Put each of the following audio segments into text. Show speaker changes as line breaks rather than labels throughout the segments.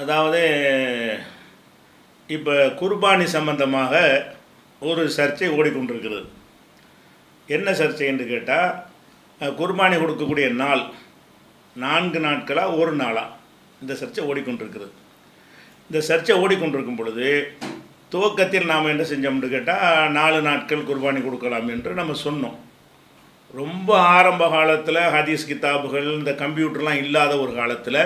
அதாவது இப்போ குர்பானி சம்பந்தமாக ஒரு சர்ச்சை ஓடிக்கொண்டிருக்கிறது. என்ன சர்ச்சை என்று கேட்டால் குர்பானி கொடுக்கக்கூடிய நாள் நான்கு நாட்களாக ஒரு நாளாக இந்த சர்ச்சை ஓடிக்கொண்டிருக்கிறது. இந்த சர்ச்சை ஓடிக்கொண்டிருக்கும் பொழுது துவக்கத்தில் நாம் என்ன செஞ்சோம்னு கேட்டால் நாலு நாட்கள் குர்பானி கொடுக்கலாம் என்று நம்ம சொன்னோம். ரொம்ப ஆரம்ப காலத்தில் ஹதீஸ் கிதாபுகள் இந்த கம்ப்யூட்டர்லாம் இல்லாத ஒரு காலத்தில்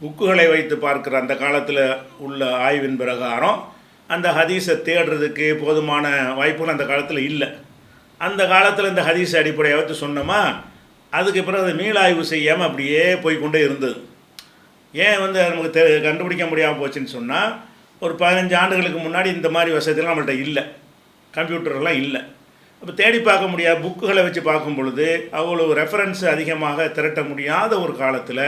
புக்குகளை வைத்து பார்க்குற அந்த காலத்தில் உள்ள ஆய்வின் பிரகாரம் அந்த ஹதீஸை தேடுறதுக்கு போதுமான வாய்ப்புகள் அந்த காலத்தில் இல்லை. அந்த காலத்தில் இந்த ஹதீஸை அடிப்படையை வச்சு சொன்னோமா அதுக்கு பிறகு அதை மீளாய்வு செய்யாமல் அப்படியே போய்க்கொண்டே இருந்தது. ஏன் வந்து நமக்கு தெ கண்டுபிடிக்க முடியாமல் போச்சுன்னு சொன்னால் ஒரு பதினஞ்சு ஆண்டுகளுக்கு முன்னாடி இந்த மாதிரி வசதிலாம் நம்மள்கிட்ட இல்லை. கம்ப்யூட்டர்லாம் இல்லை. அப்போ தேடி பார்க்க முடியாத புக்குகளை வச்சு பார்க்கும் பொழுது அவ்வளோ ரெஃபரன்ஸ் அதிகமாக திரட்ட முடியாத ஒரு காலத்தில்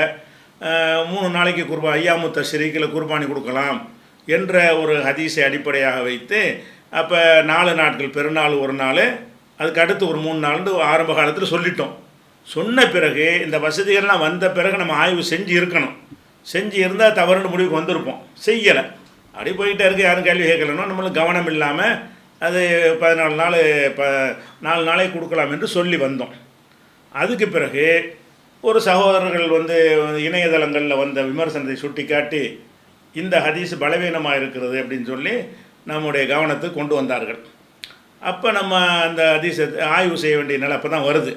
மூணு நாளைக்கு குர்பா ஐயாமுத்த தஷ்ரீக்கில் குர்பானி கொடுக்கலாம் என்ற ஒரு ஹதீஸை அடிப்படையாக வைத்து அப்போ நாலு நாட்கள் பெருநாள் ஒரு நாள் அதுக்கு அடுத்து ஒரு மூணு நாள்னு ஆரம்ப காலத்தில் சொல்லிட்டோம். சொன்ன பிறகு இந்த வசதிகள்லாம் வந்த பிறகு நம்ம ஆய்வு செஞ்சு இருக்கணும். செஞ்சு இருந்தால் தவறுன்னு முடிவுக்கு வந்திருப்போம். செய்யலை. அப்படி போயிட்டே இருக்க. யாரும் கேள்வி கேட்கலன்னா நம்மளுக்கு கவனம் இல்லாமல் அது பதினாலு நாள் ப நாலு நாளைக்கு கொடுக்கலாம் என்று சொல்லி வந்தோம். அதுக்கு பிறகு ஒரு சகோதரர்கள் வந்து இணையதளங்களில் வந்த விமர்சனத்தை சுட்டிக்காட்டி இந்த ஹதீஸ் பலவீனமாக இருக்கிறது அப்படின்னு சொல்லி நம்முடைய கவனத்துக்கு கொண்டு வந்தார்கள். அப்போ நம்ம அந்த ஹதீஸை ஆய்வு செய்ய வேண்டிய நிலை அப்போ தான் வருது.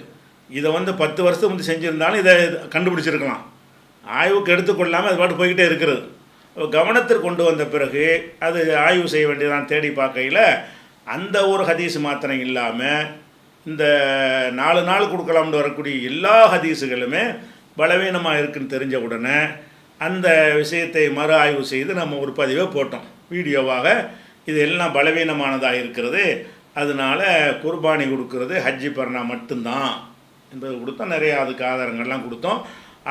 இதை வந்து பத்து வருஷத்துக்கு வந்து செஞ்சுருந்தாலும் இதை கண்டுபிடிச்சிருக்கலாம். ஆய்வுக்கு எடுத்துக்கொள்ளாமல் அது பாட்டு போய்கிட்டே இருக்கிறது. கவனத்திற்கு கொண்டு வந்த பிறகு அது ஆய்வு செய்ய வேண்டியதான் தேடி பார்க்கையில் அந்த ஒரு ஹதீஸ் மாத்திரம் இல்லாமல் இந்த நாலு நாள் கொடுக்கலாம்னு வரக்கூடிய எல்லா ஹதீஸுகளுமே பலவீனமாக இருக்குன்னு தெரிஞ்ச உடனே அந்த விஷயத்தை மறு ஆய்வு செய்து நம்ம ஒரு பதிவை போட்டோம். வீடியோவாக இது எல்லாம் பலவீனமானதாக இருக்கிறது. அதனால குர்பானி கொடுக்கறது ஹஜ்ஜி பர்னா மட்டும்தான் என்பது கொடுத்தோம். நிறைய அதுக்கு ஆதாரங்கள்லாம் கொடுத்தோம்.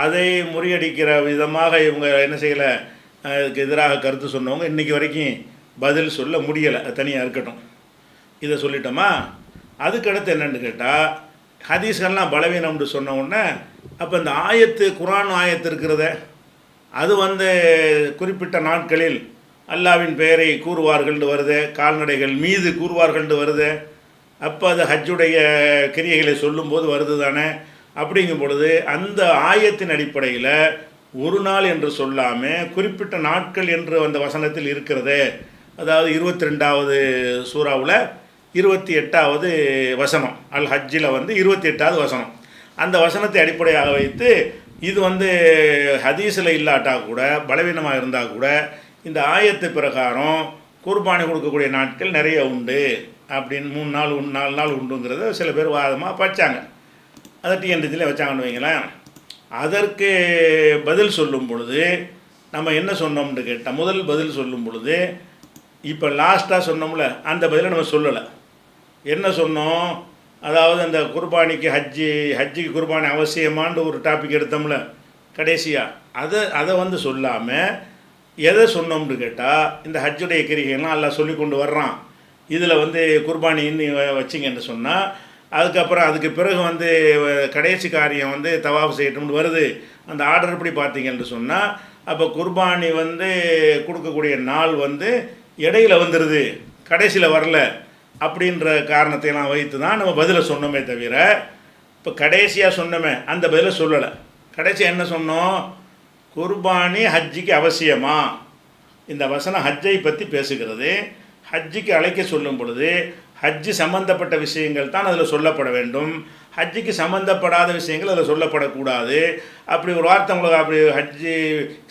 அதை முறியடிக்கிற விதமாக இவங்க என்ன செய்யலை? அதுக்கு எதிராக கருத்து சொன்னவங்க இன்றைக்கி வரைக்கும் பதில் சொல்ல முடியலை. தனியாக இருக்கட்டும். இதை சொல்லிட்டோமா? அதுக்கடுத்து என்னென்னு கேட்டால் ஹதீஸ்கள்லாம் பலவீனம்னு சொன்ன உடனே அப்போ இந்த ஆயத்து குரான் ஆயத்து இருக்கிறத அது வந்து குறிப்பிட்ட நாட்களில் அல்லாவின் பெயரை கூறுவார்கள்னு வருது கால்நடைகள் மீது கூறுவார்கள்னு வருது அப்போ அது ஹஜ்ஜுடைய கிரியைகளை சொல்லும்போது வருது தானே அப்படிங்கும் பொழுது அந்த ஆயத்தின் அடிப்படையில் ஒரு நாள் என்று சொல்லாமல் குறிப்பிட்ட நாட்கள் என்று அந்த வசனத்தில் இருக்கிறதே அதாவது இருபத்தி ரெண்டாவது சூறாவில் இருபத்தி எட்டாவது வசனம். அல் ஹஜ்ஜில் வந்து இருபத்தி எட்டாவது வசனம். அந்த வசனத்தை அடிப்படையாக வைத்து இது வந்து ஹதீஸில் இல்லாட்டா கூட பலவீனமாக இருந்தால் கூட இந்த ஆயத்து பிரகாரம் குர்பானி கொடுக்கக்கூடிய நாட்கள் நிறைய உண்டு அப்படின்னு மூணு நாள் உண்டு நாலு நாள் உண்டுங்கிறத சில பேர் வாதமாக வச்சாங்க அதை டிஎன்டிஜியில் வச்சாங்கன்னு வைங்களேன். அதற்கு பதில் சொல்லும் பொழுது நம்ம என்ன சொன்னோம்னு கேட்டால் முதல் பதில் சொல்லும் பொழுது இப்போ லாஸ்ட்டாக சொன்னோம்ல அந்த பதிலை நம்ம சொல்லலை. என்ன சொன்னோம்? அதாவது அந்த குர்பானிக்கு ஹஜ்ஜி ஹஜ்ஜிக்கு குர்பானி அவசியமான்னு ஒரு டாபிக் எடுத்தோம்ல கடைசியாக அதை அதை வந்து சொல்லாமல் எதை சொன்னோம்னு கேட்டால் இந்த ஹஜ்ஜுடைய கிரிகைலாம் எல்லாம் சொல்லி கொண்டு வர்றான். இதில் வந்து குர்பானின்னு வ- வச்சிங்கன்னு சொன்னால் அதுக்கப்புறம் அதுக்கு பிறகு வந்து கடைசி காரியம் வந்து தவாஃப் செய்யட்டும்னு வருது. அந்த ஆர்டர் எப்படி பார்த்தீங்கன்னு சொன்னால் அப்போ குர்பானி வந்து கொடுக்கக்கூடிய நாள் வந்து இடையில வந்துடுது கடைசியில் வரல. அப்படின்ற காரணத்தையெல்லாம் வைத்து தான் நம்ம பதிலை சொன்னோமே தவிர இப்போ கடைசியாக சொன்னோமே அந்த பதிலை சொல்லலை. கடைசியாக என்ன சொன்னோம்? குர்பானி ஹஜ்ஜிக்கு அவசியமா? இந்த வசனம் ஹஜ்ஜை பற்றி பேசுகிறது. ஹஜ்ஜிக்கு அழைக்க சொல்லும் பொழுது ஹஜ்ஜு சம்பந்தப்பட்ட விஷயங்கள் தான் அதில் சொல்லப்பட வேண்டும். ஹஜ்ஜிக்கு சம்மந்தப்படாத விஷயங்கள் அதில் சொல்லப்படக்கூடாது. அப்படி ஒரு வார்த்தை உங்களுக்கு அப்படி ஹஜ்ஜி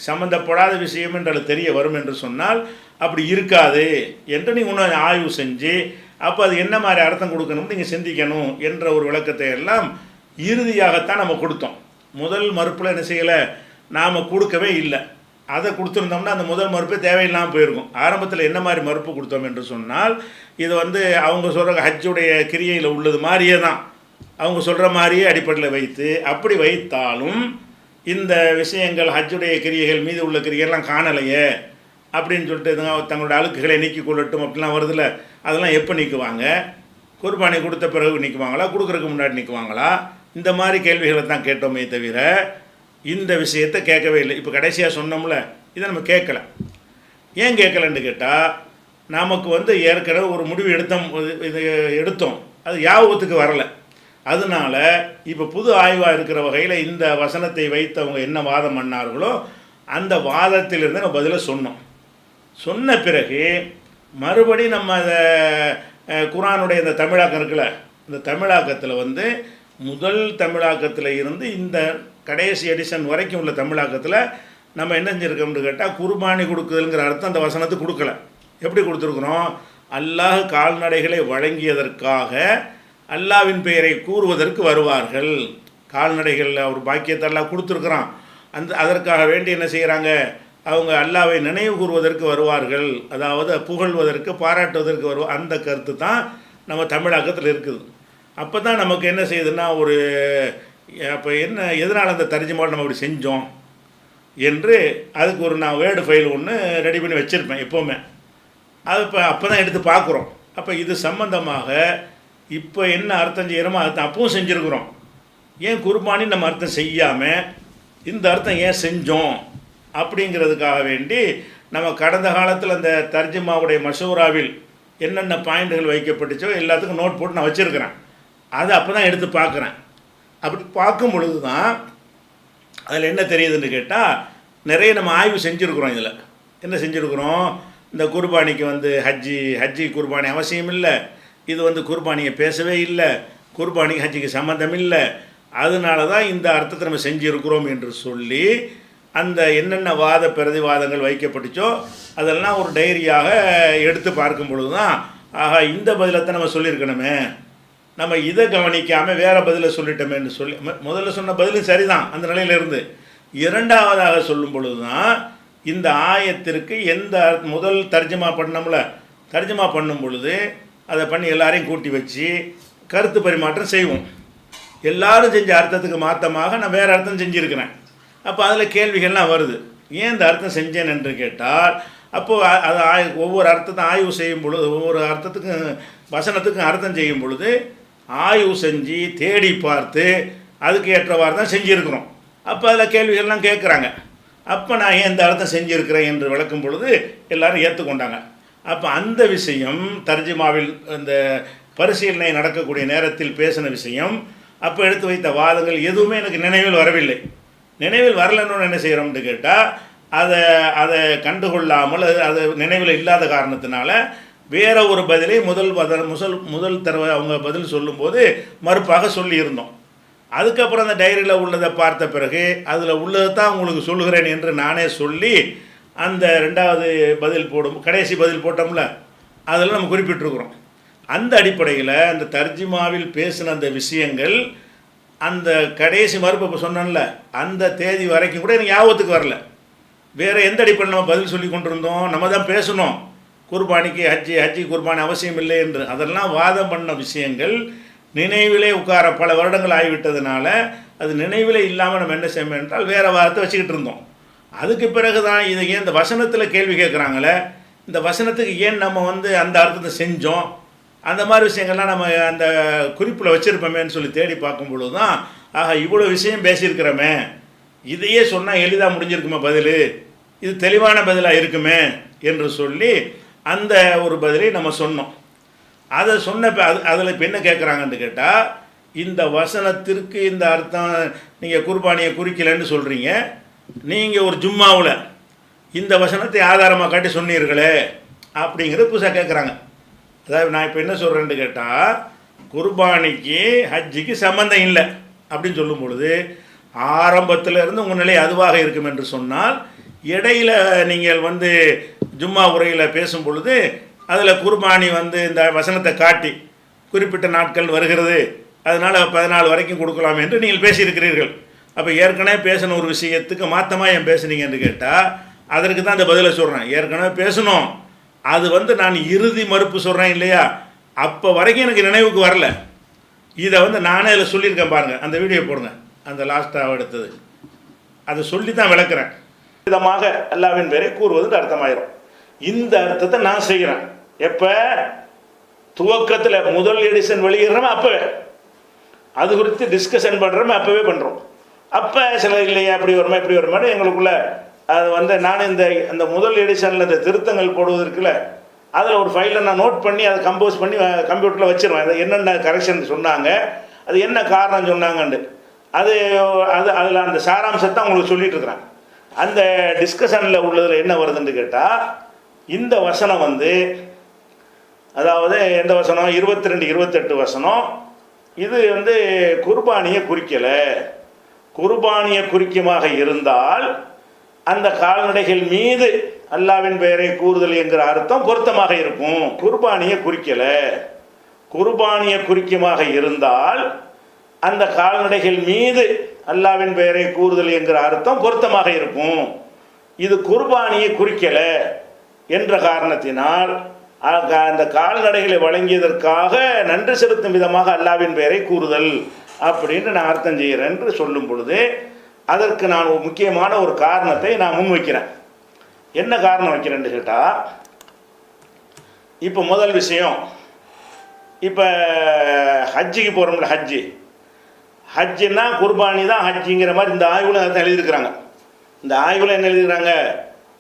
சம்மந்தப்படாத விஷயம் என்று அது தெரிய வரும் என்று சொன்னால் அப்படி இருக்காது. என்று நீங்கள் இன்னும் ஆய்வு செஞ்சு அப்போ அது என்ன மாதிரி அர்த்தம் கொடுக்கணும்னு நீங்கள் சிந்திக்கணும் என்ற ஒரு விளக்கத்தை எல்லாம் இறுதியாகத்தான் நம்ம கொடுத்தோம். முதல் மறுப்பில் என்ன செய்யலை? நாம் கொடுக்கவே இல்லை. அதை கொடுத்துருந்தோம்னா அந்த முதல் மறுப்பே தேவையில்லாமல் போயிருக்கும். ஆரம்பத்தில் என்ன மாதிரி மறுப்பு கொடுத்தோம் என்று சொன்னால் இது வந்து அவங்க சொல்கிற ஹஜ்ஜுடைய கிரியையில் உள்ளது மாதிரியே தான். அவங்க சொல்கிற மாதிரியே அடிப்படையில் வைத்து அப்படி வைத்தாலும் இந்த விஷயங்கள் ஹஜ்ஜுடைய கிரியைகள் மீது உள்ள கிரியைகள்லாம் காணலையே. அப்படின்னு சொல்லிட்டு இதுங்க தங்களோட அழுக்குகளை நீக்கி கொள்ளட்டும் அப்படிலாம் வருதுல்ல அதெல்லாம் எப்போ நீக்குவாங்க? குர்பானி கொடுத்த பிறகு நிற்குவாங்களா கொடுக்குறதுக்கு முன்னாடி நிற்குவாங்களா இந்த மாதிரி கேள்விகளை தான் கேட்டோமே தவிர இந்த விஷயத்தை கேட்கவே இல்லை. இப்போ கடைசியாக சொன்னோம்ல இதை நம்ம கேட்கல. ஏன் கேட்கலன்னு கேட்டால் நமக்கு வந்து ஏற்கனவே ஒரு முடிவு எடுத்தோம் இது- இது எடுத்தோம். அது யாபகத்துக்கு வரல. அதனால இப்போ புது ஆய்வாக இருக்கிற வகையில் இந்த வசனத்தை வைத்து அவங்க என்ன வாதம் பண்ணார்களோ அந்த வாதத்திலிருந்து நம்ம பதிலை சொன்னோம். சொன்ன பிறகு மறுபடி நம்ம அதை குரானுடைய இந்த தமிழாக்கம் இருக்குல்ல இந்த தமிழாக்கத்தில் வந்து முதல் தமிழாக்கத்தில் இருந்து இந்த கடைசி எடிஷன் வரைக்கும் உள்ள தமிழாக்கத்தில் நம்ம என்ன செஞ்சுருக்கோம்னு கேட்டால் குர்பானி கொடுக்குதல்ங்கிற அர்த்தம் அந்த வசனத்துக்கு கொடுக்கல. எப்படி கொடுத்துருக்குறோம்? அல்லாஹ் கால்நடைகளை வழங்கியதற்காக அல்லாவின் பெயரை கூறுவதற்கு வருவார்கள். கால்நடைகளில் அவர் பாக்கியத்தெல்லாம் கொடுத்துருக்குறான். அந்த அதற்காக வேண்டி என்ன செய்கிறாங்க அவங்க அல்லாவை நினைவு கூறுவதற்கு வருவார்கள் அதாவது புகழ்வதற்கு பாராட்டுவதற்கு வருவார் அந்த கருத்து தான் நம்ம தமிழாக்கத்தில் இருக்குது. அப்போ தான் நமக்கு என்ன செய்யுதுன்னா ஒரு அப்போ என்ன எதனால் அந்த தர்ஜுமாவில் நம்ம அப்படி செஞ்சோம் என்று அதுக்கு ஒரு நான் வேர்டு ஃபைல் ஒன்று ரெடி பண்ணி வச்சுருப்பேன் எப்போவுமே. அது இப்போ அப்போ தான் எடுத்து பார்க்குறோம் அப்போ இது சம்பந்தமாக இப்போ என்ன அர்த்தம் செய்கிறோமோ அதை அப்பவும் செஞ்சுருக்குறோம். ஏன் குர்பானி நம்ம அர்த்தம் செய்யாமல் இந்த அர்த்தம் ஏன் செஞ்சோம்? அப்படிங்கிறதுக்காக வேண்டி நம்ம கடந்த காலத்தில் அந்த தர்ஜிமாவுடைய மஷூராவில் என்னென்ன பாயிண்ட்கள் வைக்கப்பட்டுச்சோ எல்லாத்துக்கும் நோட் போட்டு நான் வச்சுருக்கிறேன். அதை அப்போ தான் எடுத்து பார்க்குறேன். அப்படி பார்க்கும் பொழுது தான் அதில் என்ன தெரியுதுன்னு கேட்டால் நிறைய நம்ம ஆய்வு செஞ்சுருக்குறோம் இதில். என்ன செஞ்சுருக்குறோம்? இந்த குர்பானிக்கு வந்து ஹஜ்ஜி ஹஜ்ஜி குர்பானி அவசியம் இல்லை. இது வந்து குர்பானியை பேசவே இல்லை. குர்பானிக்கு ஹஜ்ஜிக்கு சம்மந்தம் இல்லை. அதனால தான் இந்த அர்த்தத்தை நம்ம செஞ்சுருக்கிறோம் என்று சொல்லி அந்த என்னென்ன வாத பிரதிவாதங்கள் வைக்கப்பட்டுச்சோ அதெல்லாம் ஒரு டைரியாக எடுத்து பார்க்கும் பொழுது தான் ஆகா இந்த பதிலத்தை நம்ம சொல்லியிருக்கணுமே. நம்ம இதை கவனிக்காமல் வேறு பதிலை சொல்லிட்டோமேன்னு சொல்லி முதல்ல சொன்ன பதிலும் சரிதான் அந்த நிலையில இருந்து இரண்டாவதாக சொல்லும் பொழுது தான் இந்த ஆயத்திற்கு எந்த முதல் தர்ஜமா பண்ணோம்ல தர்ஜமா பண்ணும் பொழுது அதை பண்ணி எல்லாரையும் கூட்டி வச்சு கருத்து பரிமாற்றம் செய்வோம். எல்லாரும் செஞ்ச அர்த்தத்துக்கு மாற்றமாக நான் வேறு அர்த்தம் செஞ்சுருக்கிறேன். அப்போ அதில் கேள்விகள்லாம் வருது. ஏன் இந்த அர்த்தம் செஞ்சேன் என்று கேட்டால் அப்போது அது ஆய் ஒவ்வொரு அர்த்தத்தை ஆய்வு செய்யும் பொழுது ஒவ்வொரு அர்த்தத்துக்கும் வசனத்துக்கும் அர்த்தம் செய்யும் பொழுது ஆய்வு செஞ்சு தேடி பார்த்து அதுக்கு ஏற்றவாறு தான் செஞ்சுருக்கிறோம். அப்போ அதில் கேள்விகள்லாம் கேட்குறாங்க அப்போ நான் ஏன் இந்த அர்த்தம் செஞ்சுருக்கிறேன் என்று விளக்கும் பொழுது எல்லோரும் ஏற்றுக்கொண்டாங்க அப்போ அந்த விஷயம் தர்ஜிமாவில் அந்த பரிசீலனை நடக்கக்கூடிய நேரத்தில் பேசின விஷயம் அப்போ எடுத்து வைத்த வாதங்கள் எதுவுமே எனக்கு நினைவில் வரவில்லை. நினைவில் வரலன்னு என்ன செய்கிறோம்னு கேட்டால் அதை அதை கண்டுகொள்ளாமல் அது அது நினைவில் இல்லாத காரணத்தினால வேற ஒரு பதிலை முதல் பத முதல் முதல் தடவை அவங்க பதில் சொல்லும்போது மறுப்பாக சொல்லியிருந்தோம். அதுக்கப்புறம் அந்த டைரியில் உள்ளதை பார்த்த பிறகு அதில் உள்ளதை தான் உங்களுக்கு சொல்லுகிறேன் என்று நானே சொல்லி அந்த ரெண்டாவது பதில் போடும் கடைசி பதில் போட்டோம்ல அதில் நம்ம குறிப்பிட்டிருக்கிறோம். அந்த அடிப்படையில் அந்த தர்ஜிமாவில் பேசின அந்த விஷயங்கள் அந்த கடைசி மறுப்பு இப்போ சொன்னேன்ல அந்த தேதி வரைக்கும் கூட எனக்கு ஞாபகத்துக்கு வரல. வேறு எந்த அடிப்படையில் நம்ம பதில் சொல்லி கொண்டிருந்தோம்? நம்ம தான் பேசணும். குர்பானிக்கு ஹஜ்ஜி ஹஜ்ஜி குர்பானி அவசியம் இல்லை என்று. அதெல்லாம் வாதம் பண்ண விஷயங்கள் நினைவிலே உட்கார பல வருடங்கள் ஆகிவிட்டதுனால அது நினைவிலே இல்லாமல் நம்ம என்ன செய்யணும் என்றால் வேறு வாதத்தை வச்சுக்கிட்டு இருந்தோம். அதுக்கு பிறகு தான் இதை ஏன் இந்த வசனத்தில் கேள்வி கேட்குறாங்களே? இந்த வசனத்துக்கு ஏன் நம்ம வந்து அந்த அர்த்தத்தை செஞ்சோம்? அந்த மாதிரி விஷயங்கள்லாம் நம்ம அந்த குறிப்பில் வச்சுருப்போமேன்னு சொல்லி தேடி பார்க்கும் பொழுது தான் ஆஹா இவ்வளோ விஷயம் பேசியிருக்கிறோமே. இதையே சொன்னால் எளிதாக முடிஞ்சிருக்குமே பதில்? இது தெளிவான பதிலாக இருக்குமே? என்று சொல்லி அந்த ஒரு பதிலை நம்ம சொன்னோம். அதை சொன்ன அது அதில் இப்போ என்ன கேட்குறாங்கன்னு கேட்டால் இந்த வசனத்திற்கு இந்த அர்த்தம் நீங்கள் குர்பானியை குறிக்கலன்னு சொல்கிறீங்க நீங்கள் ஒரு ஜும்மாவில் இந்த வசனத்தை ஆதாரமாக காட்டி சொன்னீர்களே அப்படிங்கிறது புதுசாக கேட்குறாங்க அதாவது நான் இப்போ என்ன சொல்கிறேன்னு கேட்டால் குர்பானிக்கு ஹஜ்ஜிக்கு சம்மந்தம் இல்லை. அப்படின்னு சொல்லும் பொழுது ஆரம்பத்தில் இருந்து உங்கள் நிலை அதுவாக இருக்கும் என்று சொன்னால் இடையில் நீங்கள் வந்து ஜும்மா உரையில் பேசும் பொழுது அதில் குர்பானி வந்து இந்த வசனத்தை காட்டி குறிப்பிட்ட நாட்கள் வருகிறது அதனால் பதினாலு வரைக்கும் கொடுக்கலாம் என்று நீங்கள் பேசியிருக்கிறீர்கள். அப்போ ஏற்கனவே பேசின ஒரு விஷயத்துக்கு மாற்றமாக ஏன் பேசுனீங்கன்னு கேட்டால் அதற்கு தான் அந்த பதிலை சொல்கிறேன் ஏற்கனவே பேசணும் அது வந்து நான் இறுதி மறுப்பு சொல்கிறேன் இல்லையா? அப்போ வரைக்கும் எனக்கு நினைவுக்கு வரல. இதை வந்து நானே அதில் சொல்லியிருக்கேன் பாருங்கள் அந்த வீடியோ போடுங்க. அந்த லாஸ்ட்டாக எடுத்தது. அதை சொல்லி தான் விளக்குறேன். விதமாக அல்லாவின் பேரை கூறுவது அர்த்தமாயிரும். இந்த அர்த்தத்தை நான் செய்கிறேன். எப்போ? துவக்கத்தில் முதல் எடிஷன் வெளியிடுறோம் அப்போவே. அது குறித்து டிஸ்கஷன் பண்ணுறோமே அப்போவே பண்ணுறோம் அப்போ சில இல்லையா அப்படி வருமா இப்படி வருமானு எங்களுக்குள்ள அது வந்து நான் இந்த இந்த முதல் எடிஷனில் இந்த திருத்தங்கள் போடுவதற்குல அதில் ஒரு ஃபைலை நான் நோட் பண்ணி அதை கம்போஸ் பண்ணி கம்ப்யூட்டரில் வச்சிருவேன். அது என்னென்ன கரெக்ஷன் சொன்னாங்க அது என்ன காரணம் சொன்னாங்கன்ட்டு. அது அது அதில் அந்த சாராம்சத்தை உங்களுக்கு சொல்லிட்டு இருக்கிறேன். அந்த டிஸ்கஷனில் உள்ளதில் என்ன வருதுன்னு கேட்டால் இந்த வசனம் வந்து அதாவது எந்த வசனம்? இருபத்தி ரெண்டு இருபத்தெட்டு வசனம். இது வந்து குர்பானியை குறிக்கலை. குர்பானியை குறிக்குமாக இருந்தால் அந்த கால்நடைகள் மீது அல்லாவின் பெயரை கூறுதல் என்கிற அர்த்தம் பொருத்தமாக இருக்கும். குர்பானியை குறிக்கலை. குர்பானியை குறிக்குமாக இருந்தால் அந்த கால்நடைகள் மீது அல்லாவின் பெயரை கூறுதல் என்கிற அர்த்தம் பொருத்தமாக இருக்கும். இது குர்பானியை குறிக்கலை என்ற காரணத்தினால் அந்த கால்நடைகளை வழங்கியதற்காக நன்றி செலுத்தும் விதமாக அல்லாவின் பெயரை கூறுதல் அப்படின்னு நான் அர்த்தம் செய்கிறேன் என்று சொல்லும் பொழுது அதற்கு நான் ஒரு முக்கியமான ஒரு காரணத்தை நான் முன்வைக்கிறேன். என்ன காரணம் வைக்கிறேன்னு கேட்டால் இப்போ முதல் விஷயம் இப்போ ஹஜ்ஜிக்கு போகிறோம்ல ஹஜ்ஜி. ஹஜ்ஜுன்னா குர்பானி தான் ஹஜ்ஜிங்கிற மாதிரி இந்த ஆய்வில் அதை எழுதியிருக்கிறாங்க. இந்த ஆய்வில் என்ன எழுதிக்கிறாங்க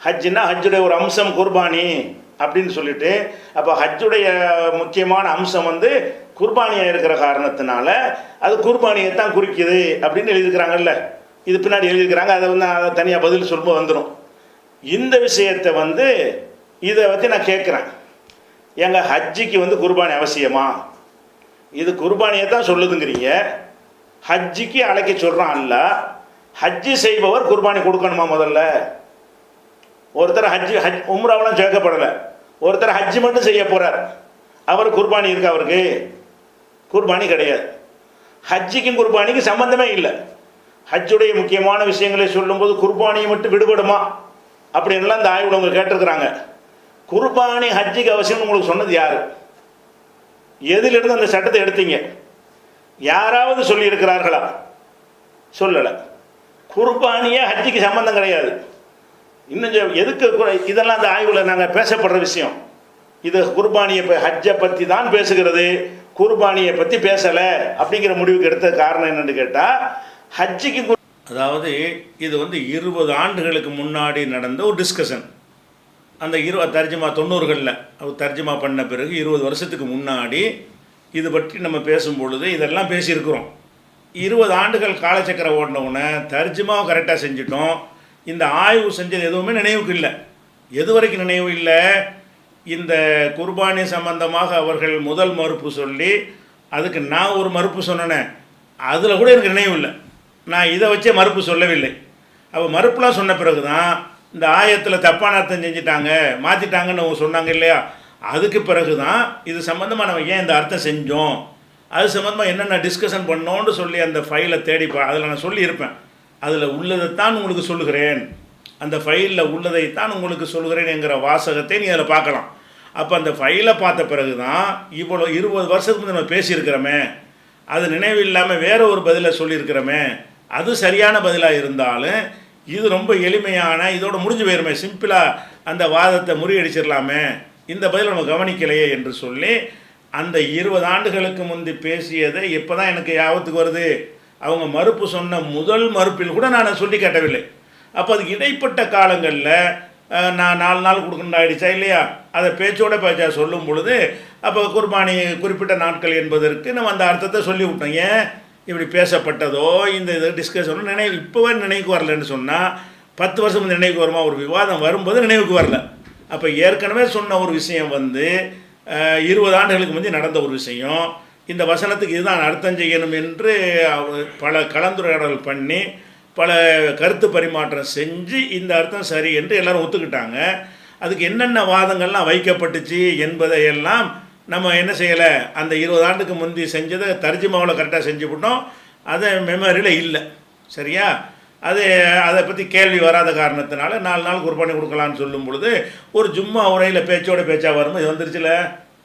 ஹஜ்ஜுன்னா ஹஜ்ஜுடைய ஒரு அம்சம் குர்பானி அப்படின்னு சொல்லிட்டு அப்போ ஹஜ்ஜுடைய முக்கியமான அம்சம் வந்து குர்பானியாக இருக்கிற காரணத்தினால அது குர்பானியை தான் குறிக்குது அப்படின்னு எழுதியிருக்கிறாங்கல்ல. இது பின்னாடி எழுதியிருக்கிறாங்க அதை வந்து அதை தனியாக பதில் சொல்லும்போது வந்துடும் இந்த விஷயத்தை வந்து இதை பற்றி நான் கேட்குறேன். எங்கள் ஹஜ்ஜிக்கு வந்து குர்பானி அவசியமா? இது குர்பானியை தான் சொல்லுதுங்கிறீங்க. ஹஜ்ஜிக்கு அழைக்க சொல்கிறான் அல்ல ஹஜ்ஜி செய்பவர் குர்பானி கொடுக்கணுமா முதல்ல? ஒருத்தர் ஹஜ்ஜி ஹஜ் உம்ராவெலாம் சேர்க்கப்படலை. ஒருத்தர் ஹஜ்ஜி மட்டும் செய்ய போகிறார் அவர் குர்பானி இருக்கு அவருக்கு? குர்பானி கிடையாது. ஹஜ்ஜிக்கும் குர்பானிக்கும் சம்பந்தமே இல்லை. ஹஜ்ஜுடைய முக்கியமான விஷயங்களை சொல்லும்போது குர்பானியை மட்டும் விடுபடுமா? அப்படின்லாம் இந்த ஆய்வில் அவங்க கேட்டிருக்கிறாங்க. குர்பானி ஹஜ்ஜிக்கு அவசியம்னு உங்களுக்கு சொன்னது யார்? எதிலிருந்து அந்த சட்டத்தை எடுத்தீங்க? யாராவது சொல்லியிருக்கிறார்களா? சொல்லலை. குர்பானியே ஹஜ்ஜிக்கு சம்பந்தம் கிடையாது. இன்னும் எதுக்கு இதெல்லாம் அந்த ஆய்வில் நாங்கள் பேசப்படுற விஷயம். இது குர்பானியை ப- ஹஜ்ஜை பற்றி தான் பேசுகிறது. குர்பானியை பற்றி பேசலை. அப்படிங்கிற முடிவுக்கு எடுத்த காரணம் என்னென்னு கேட்டால் ஹஜ்ஜிக்கு அதாவது இது வந்து இருபது ஆண்டுகளுக்கு முன்னாடி நடந்த ஒரு டிஸ்கஷன் அந்த இரு தர்ஜுமா தொண்ணூறுகளில் அவர் தர்ஜுமா பண்ண பிறகு இருபது வருஷத்துக்கு முன்னாடி இது பற்றி நம்ம பேசும் பொழுது இதெல்லாம் பேசியிருக்கிறோம். இருபது ஆண்டுகள் காலச்சக்கரம் ஓடினவுடனே தர்ஜுமாவை கரெக்டாக செஞ்சிட்டோம். இந்த ஆய்வு செஞ்சது எதுவுமே நினைவுக்கு இல்லை. எது வரைக்கும் நினைவு இல்லை? இந்த குர்பானி சம்பந்தமாக அவர்கள் முதல் மறுப்பு சொல்லி அதுக்கு நான் ஒரு மறுப்பு சொன்னேனே. அதில் கூட எனக்கு நினைவு இல்லை. நான் இதை வச்சே மறுப்பு சொல்லவில்லை. அப்போ மறுப்புலாம் சொன்ன பிறகு தான் இந்த ஆயத்தில் தப்பான அர்த்தம் செஞ்சிட்டாங்க மாற்றிட்டாங்கன்னு அவங்க சொன்னாங்க இல்லையா? அதுக்கு பிறகு தான் இது சம்மந்தமாக நம்ம ஏன் இந்த அர்த்தம் செஞ்சோம்? அது சம்மந்தமாக என்னென்ன டிஸ்கஷன் பண்ணோன்னு சொல்லி அந்த ஃபைலை தேடிப்பா அதில் நான் சொல்லியிருப்பேன். அதில் உள்ளதைத்தான் உங்களுக்கு சொல்லுகிறேன். அந்த ஃபைலில் உள்ளதைத்தான் உங்களுக்கு சொல்கிறேன் என்கிற வாசகத்தை நீ அதில் பார்க்கலாம். அப்போ அந்த ஃபைலை பார்த்த பிறகு தான் இவ்வளோ இருபது வருஷத்துக்கு முன்னாடி நம்ம பேசியிருக்கிறோமே. அது நினைவு இல்லாமல் வேற ஒரு பதிலை சொல்லியிருக்கிறோமே. அது சரியான பதிலாக இருந்தாலும் இது ரொம்ப எளிமையான இதோட முடிஞ்சு போயிருமே. சிம்பிளாக அந்த வாதத்தை முறியடிச்சிடலாமே. இந்த பதிலை நம்ம கவனிக்கலையே என்று சொல்லி அந்த இருபது ஆண்டுகளுக்கு முந்தி பேசியதை இப்போ தான் எனக்கு யாபத்துக்கு வருது. அவங்க மறுப்பு சொன்ன முதல் மறுப்பில் கூட நான் சொல்லி கேட்டவில்லை. அப்போ அதுக்கு இடைப்பட்ட காலங்களில் நான் நாலு நாள் கொடுக்கணும் ஆகிடுச்சா இல்லையா? அதை பேச்சோட பேச்சா சொல்லும் பொழுது அப்போ குர்பானி குறிப்பிட்ட நாட்கள் என்பதற்கு நம்ம அந்த அர்த்தத்தை சொல்லி விட்டோம் ஏன்? இப்படி பேசப்பட்டதோ இந்த இது டிஸ்கஷனோ நினைவு இப்போவே நினைவுக்கு வரலன்னு சொன்னால் பத்து வருஷம் நினைவுக்கு வருமா? ஒரு விவாதம் வரும்போது நினைவுக்கு வரல. அப்போ ஏற்கனவே சொன்ன ஒரு விஷயம் வந்து இருபது ஆண்டுகளுக்கு முந்தி நடந்த ஒரு விஷயம். இந்த வசனத்துக்கு இதுதான் அர்த்தம் செய்யணும் என்று அவர் பல கலந்துரையாடல் பண்ணி பல கருத்து பரிமாற்றம் செஞ்சு இந்த அர்த்தம் சரி என்று எல்லாரும் ஒத்துக்கிட்டாங்க. அதுக்கு என்னென்ன வாதங்கள்லாம் வைக்கப்பட்டுச்சு என்பதையெல்லாம் நம்ம என்ன செய்யலை? அந்த இருபது ஆண்டுக்கு முந்தி செஞ்சதை தர்ஜிமாவில் கரெக்டாக செஞ்சு விட்டோம். அது மெமரியில் இல்லை. சரியா? அது அதை பற்றி கேள்வி வராத காரணத்தினால நாலு நாள் குர்பானி கொடுக்கலான்னு சொல்லும் பொழுது ஒரு ஜும்மா உரையில் பேச்சோட பேச்சாக வரும் இது வந்துருச்சுல?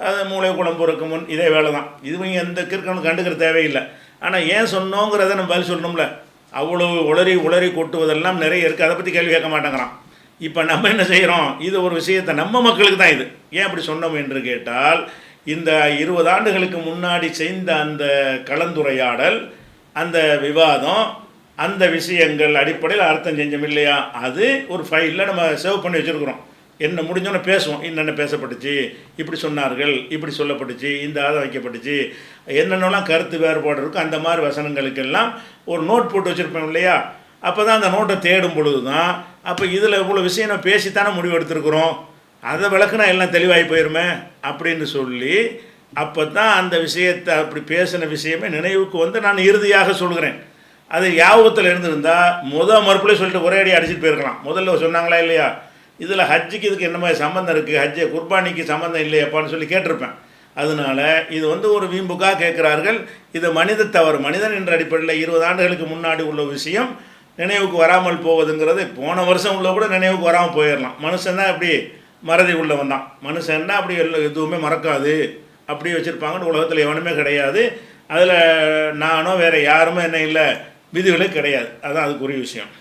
அது மூளை குழம்பு இருக்கும் முன் இதே வேலை தான் இதுவும் எந்த கிற்கணும் கண்டுக்கிற தேவையில்லை. ஆனால் ஏன் சொன்னோங்கிறத நம்ம பதில் சொல்லணும்ல? அவ்வளோ உளறி உளறி கொட்டுவதெல்லாம் நிறைய இருக்குது அதை பற்றி கேள்வி கேட்க மாட்டேங்கிறான். இப்போ நம்ம என்ன செய்கிறோம் இது ஒரு விஷயத்தை நம்ம மக்களுக்கு தான் இது. ஏன் அப்படி சொன்னோம் என்று கேட்டால் இந்த இருபது ஆண்டுகளுக்கு முன்னாடி செய்த அந்த கலந்துரையாடல் அந்த விவாதம் அந்த விஷயங்கள் அடிப்படையில் அர்த்தம் செஞ்சோம் இல்லையா? அது ஒரு ஃபைலில் நம்ம சேவ் பண்ணி வச்சுருக்குறோம். என்ன முடிஞ்சோன்னே பேசுவோம். என்னென்ன பேசப்பட்டுச்சு? இப்படி சொன்னார்கள். இப்படி சொல்லப்பட்டுச்சு. இந்த ஆதம் வைக்கப்பட்டுச்சு. என்னென்னலாம் கருத்து வேறுபாடு இருக்கோ அந்த மாதிரி வசனங்களுக்கெல்லாம் ஒரு நோட் போட்டு வச்சுருப்போம் இல்லையா? அப்போ தான் அந்த நோட்டை தேடும் பொழுது தான் அப்போ இதில் இவ்வளோ விஷயம் நம்ம பேசித்தானே முடிவு எடுத்திருக்கிறோம்? அதை விளக்குனா எல்லாம் தெளிவாகி போயிருமே? அப்படின்னு சொல்லி அப்போ தான் அந்த விஷயத்தை அப்படி பேசின விஷயமே நினைவுக்கு வந்து நான் இறுதியாக சொல்கிறேன். அது யாபகத்தில் இருந்திருந்தா முதல் மறுப்புலேயே சொல்லிட்டு ஒரே அடி அடிச்சுட்டு போயிருக்கலாம். முதல்ல சொன்னாங்களா இல்லையா? இதில் ஹஜ்ஜுக்கு இதுக்கு என்ன மாதிரி சம்மந்தம் இருக்குது ஹஜ்ஜு குர்பானிக்கு சம்மந்தம் இல்லையாப்பான்னு சொல்லி கேட்டிருப்பேன். அதனால இது வந்து ஒரு வீம்புக்காக கேட்குறார்கள். இது மனித தவறு. மனிதன் என்ற அடிப்படையில் இருபது ஆண்டுகளுக்கு முன்னாடி உள்ள விஷயம் நினைவுக்கு வராமல் போவதுங்கிறது போன வருஷம் உள்ள கூட நினைவுக்கு வராமல் போயிடலாம். மனுஷன் தான் அப்படி மறதி உள்ளவன் தான். மனுஷன்னா அப்படி எல்லா எதுவுமே மறக்காது. அப்படி வச்சுருப்பாங்கன்னு உலகத்தில் எவனுமே கிடையாது. அதில் நானோ வேறு யாருமே என்ன இல்லை. விதிகளே கிடையாது. அதுதான் அதுக்குரிய விஷயம்.